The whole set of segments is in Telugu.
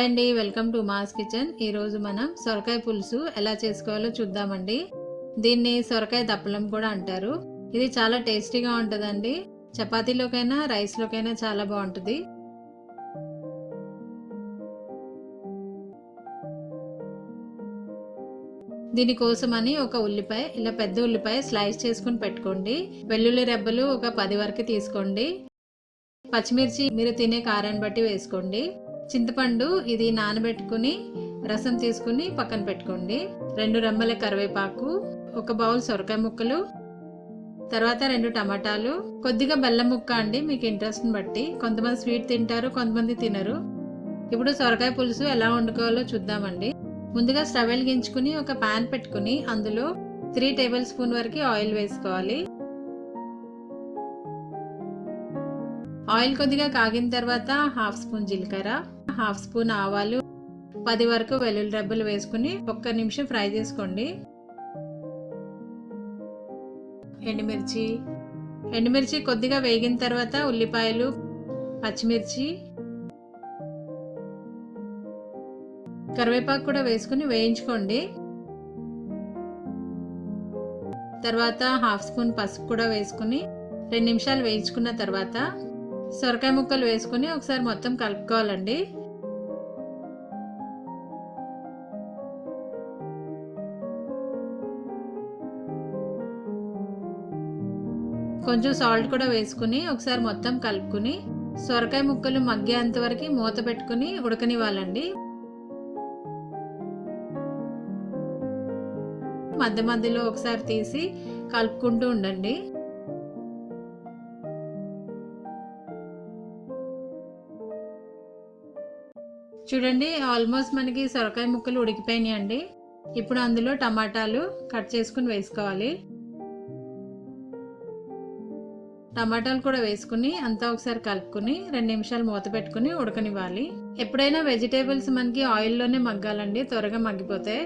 హాయ్ అండి వెల్కమ్ టు మాస్ కిచెన్. ఈరోజు మనం సొరకాయ పులుసు ఎలా చేసుకోవాలో చూద్దామండి. దీన్ని సొరకాయ దప్పలం కూడా అంటారు. ఇది చాలా టేస్టీగా ఉంటుందండి. చపాతీలోకైనా రైస్లోకైనా చాలా బాగుంటుంది. దీనికోసమని ఒక ఉల్లిపాయ ఇలా పెద్ద ఉల్లిపాయ స్లైస్ చేసుకుని పెట్టుకోండి. వెల్లుల్లి రెబ్బలు ఒక పది వరకు తీసుకోండి. పచ్చిమిర్చి మీరు తినే కారాన్ని బట్టి వేసుకోండి. చింతపండు ఇది నానబెట్టుకుని రసం తీసుకుని పక్కన పెట్టుకోండి. రెండు రెమ్మల కరివేపాకు ఒక బౌల్ సొరకాయ ముక్కలు తర్వాత రెండు టమాటాలు. కొద్దిగా బెల్లం ముక్క అండి మీకు ఇంట్రెస్ట్ని బట్టి. కొంతమంది స్వీట్ తింటారు కొంతమంది తినరు. ఇప్పుడు సొరకాయ పులుసు ఎలా వండుకోవాలో చూద్దామండి. ముందుగా స్టవ్ వెలిగించుకుని ఒక ప్యాన్ పెట్టుకుని అందులో త్రీ టేబుల్ స్పూన్ వరకు ఆయిల్ వేసుకోవాలి. ఆయిల్ కొద్దిగా కాగిన తర్వాత హాఫ్ స్పూన్ జీలకర్ర హాఫ్ స్పూన్ ఆవాలు పది వరకు వెల్లుల్లి రెబ్బలు వేసుకుని ఒక్క నిమిషం ఫ్రై చేసుకోండి. ఎండుమిర్చి ఎండుమిర్చి కొద్దిగా వేగిన తర్వాత ఉల్లిపాయలు పచ్చిమిర్చి కరివేపాకు కూడా వేసుకుని వేయించుకోండి. తర్వాత హాఫ్ స్పూన్ పసుపు కూడా వేసుకుని రెండు నిమిషాలు వేయించుకున్న తర్వాత సొరకాయ ముక్కలు వేసుకుని ఒకసారి మొత్తం కలుపుకోవాలండి. కొంచెం సాల్ట్ కూడా వేసుకుని ఒకసారి మొత్తం కలుపుకుని సొరకాయ ముక్కలు మగ్గేంత వరకు మూత పెట్టుకుని ఉడకనివ్వాలండి. మధ్య మధ్యలో ఒకసారి తీసి కలుపుకుంటూ ఉండండి. చూడండి ఆల్మోస్ట్ మనకి సొరకాయ ముక్కలు ఉడికిపోయినాయి అండి ఇప్పుడు అందులో టమాటాలు కట్ చేసుకుని వేసుకోవాలి. టమాటాలు కూడా వేసుకుని అంతా ఒకసారి కలుపుకుని రెండు నిమిషాలు మూత పెట్టుకుని ఉడకనివ్వాలి. ఎప్పుడైనా వెజిటేబుల్స్ మనకి ఆయిల్లోనే మగ్గాలండి త్వరగా మగ్గిపోతే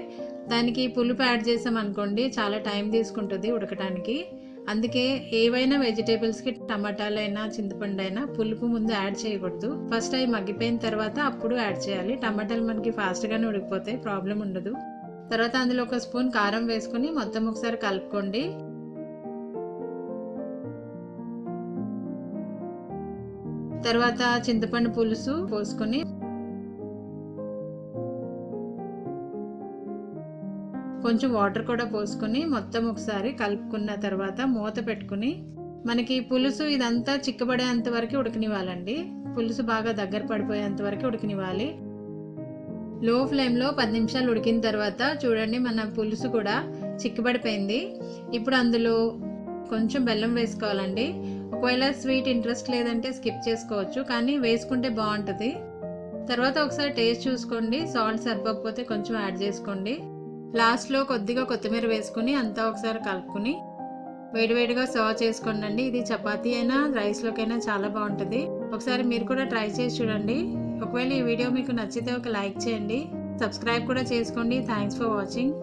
దానికి పులుపు యాడ్ చేసాం అనుకోండి చాలా టైం తీసుకుంటుంది ఉడకటానికి. అందుకే ఏవైనా వెజిటేబుల్స్కి టమాటాలైనా చింతపండు అయినా పులుపు ముందు యాడ్ చేయకూడదు. ఫస్ట్ అవి మగ్గిపోయిన తర్వాత అప్పుడు యాడ్ చేయాలి. టమాటాలు మనకి ఫాస్ట్గానే ఉడికిపోతాయి ప్రాబ్లం ఉండదు. తర్వాత అందులో ఒక స్పూన్ కారం వేసుకుని మొత్తం ఒకసారి కలుపుకోండి. తర్వాత చింతపండు పులుసు పోసుకొని కొంచెం వాటర్ కూడా పోసుకొని మొత్తం ఒకసారి కలుపుకున్న తర్వాత మూత పెట్టుకుని మనకి పులుసు ఇదంతా చిక్కబడేంత వరకు ఉడకనివ్వాలండి. పులుసు బాగా దగ్గర పడిపోయేంత వరకు ఉడకనివ్వాలి. లో ఫ్లేమ్లో పది నిమిషాలు ఉడికిన తర్వాత చూడండి మన పులుసు కూడా చిక్కబడిపోయింది. ఇప్పుడు అందులో కొంచెం బెల్లం వేసుకోవాలండి. ఒకవేళ స్వీట్ ఇంట్రెస్ట్ లేదంటే స్కిప్ చేసుకోవచ్చు కానీ వేసుకుంటే బాగుంటుంది. తర్వాత ఒకసారి టేస్ట్ చూసుకోండి. సాల్ట్ సరిపోకపోతే కొంచెం యాడ్ చేసుకోండి. లాస్ట్లో కొద్దిగా కొత్తిమీర వేసుకుని అంతా ఒకసారి కలుపుకుని వేడివేడిగా సర్వ్ చేసుకోండి ఇది చపాతీ అయినా రైస్లోకైనా చాలా బాగుంటుంది. ఒకసారి మీరు కూడా ట్రై చేసి చూడండి. ఒకవేళ ఈ వీడియో మీకు నచ్చితే ఒక లైక్ చేయండి. సబ్స్క్రైబ్ కూడా చేసుకోండి. Thanks for watching.